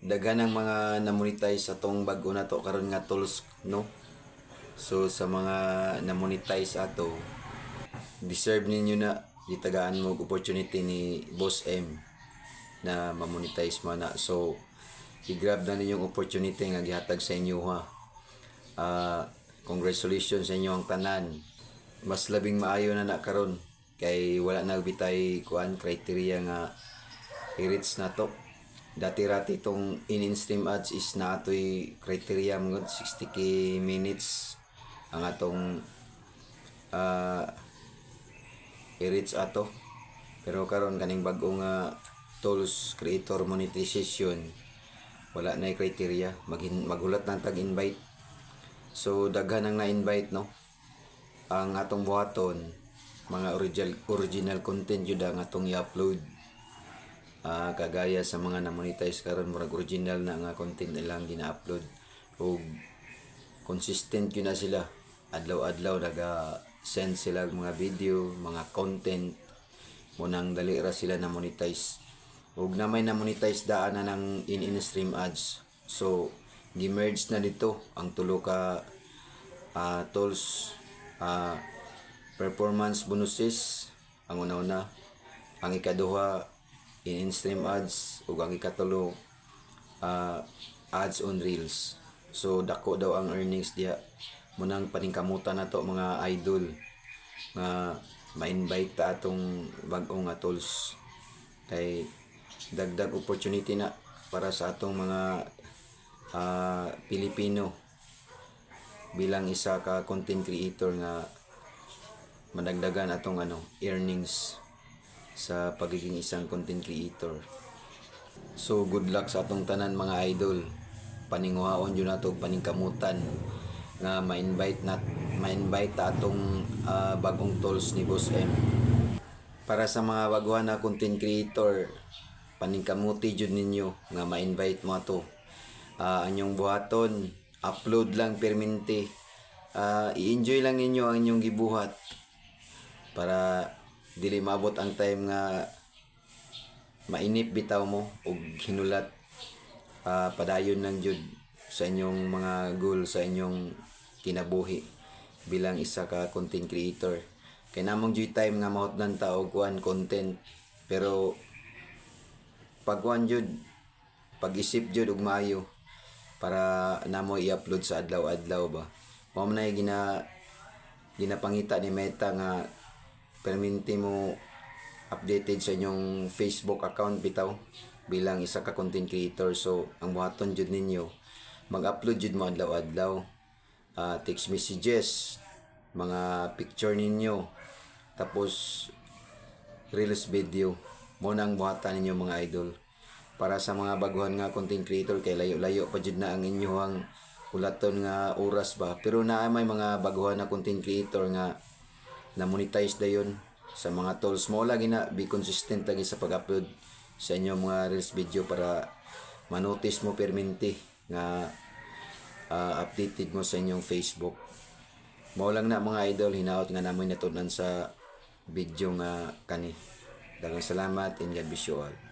daghan ng mga na-monetize sa tong bag-o na to karon nga tools no? So sa mga na-monetize ato deserve ninyo na gitagaan mo opportunity ni Boss M na ma-monetize mo na. So i-grab na ninyong opportunity nga gihatag sa inyo ha? Ah, congratulations sa inyo ang tanan. Mas labing maayo na na karon kay wala na bitay kuan criteria nga i-reach na to dati rati itong in-stream ads is na ato'y criteria mga 60k minutes. Ang atong ah i-reach ato. Pero karon kaning bag-o nga tools creator monetization wala na criteria. Maghin, maghulat ng tag-invite. So daghan ang na-invite no? Ang atong buhaton mga original original content yun ang atong i-upload Ah, kagaya sa mga na-monetize karon murag original na nga content nilang gina-upload. Ug consistent yun na sila. Adlaw-adlaw naga send sila mga video mga content. Munang dali ra sila na monetize ug na may na monetize daan na ng in stream ads. So gi-merge na dito ang tulo ka ah, tools ah, performance bonuses. Ang una-una ang ikaduha in stream ads ug ang ikatulo ah, ads on reels. So dako daw ang earnings diha. Munang paningkamutan na to mga idol nga ma-invite ta atong bag-o nga tools. Kay dagdag opportunity na para sa atong mga ah, Pilipino bilang isa ka content creator nga madagdagan atong ano earnings sa pagiging isang content creator. So good luck sa atong tanan mga idol. Paninguhaon jud nato paningkamutan nga ma-invite na ma-invite ta atong ah, bagong tools ni Boss M. Para sa mga baguhan na content creator, paningkamuti jud ninyo nga ma-invite mo ato. Ah, anyong buhaton, upload lang perminti. Ah, i-enjoy lang ninyo ang inyong gibuhat para dili maabot ang time nga mainip bitaw mo og hinulat ah, padayon lang jud sa inyong mga goal sa inyong kinabuhi bilang isa ka content creator. Kay namong jud time nga mahutdan ta og kuan content pero pag kuan jud pag-isip jud og maayo para namo i-upload sa adlaw-adlaw ba? Mao man na gina ginapangita ni Meta nga perminti mo updated sa inyong Facebook account bitaw bilang isa ka content creator. So ang buhaton jud ninyo mag-upload jud mo adlaw-adlaw. Ah, text messages mga picture ninyo. Tapos reels video. Mo nang buhatan ninyo mga idol. Para sa mga baguhan nga content creator kay layo-layo pa jud na ang inyong ulaton nga oras ba. Pero naa may mga baguhan na content creator nga na monetize dayon sa mga tools. Mo lagi na be consistent lagi sa pag-upload sa inyong mga reels video para manotice mo perminti nga ah, updated mo sa inyong Facebook. Mao lang na mga idol hinaot nga namoy natunan sa video nga kani. Daghang salamat and God bless you all